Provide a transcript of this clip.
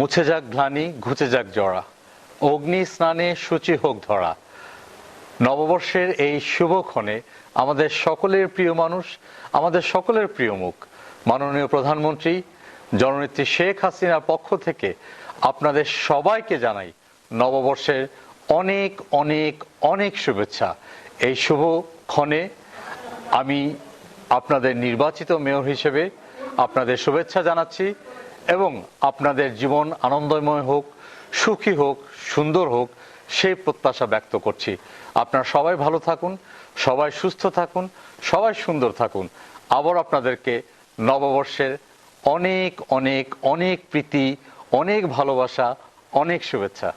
মুছে যাক গ্লানি ঘুচে যাক জড়া অগ্নি স্নানে সূচি হোক ধরা। নববর্ষের এই শুভক্ষণে আমাদের সকলের প্রিয় মানুষ, আমাদের সকলের প্রিয় মুখ। মাননীয় প্রধানমন্ত্রী, জননেত্রী শেখ হাসিনার পক্ষ থেকে আপনাদের সবাইকে জানাই নববর্ষের অনেক অনেক অনেক শুভেচ্ছা। এই শুভক্ষণে আমি আপনাদের নির্বাচিত মেয়র হিসেবে আপনাদের শুভেচ্ছা জানাচ্ছি। এবং আপনাদের জীবন আনন্দময় হোক, সুখী হোক, সুন্দর হোক, সেই প্রত্যাশা ব্যক্ত করছি। আপনারা সবাই ভালো থাকুন, সবাই সুস্থ থাকুন, সবাই সুন্দর থাকুন। আবার আপনাদেরকে নববর্ষের অনেক অনেক অনেক প্রীতি, অনেক ভালোবাসা, অনেক শুভেচ্ছা।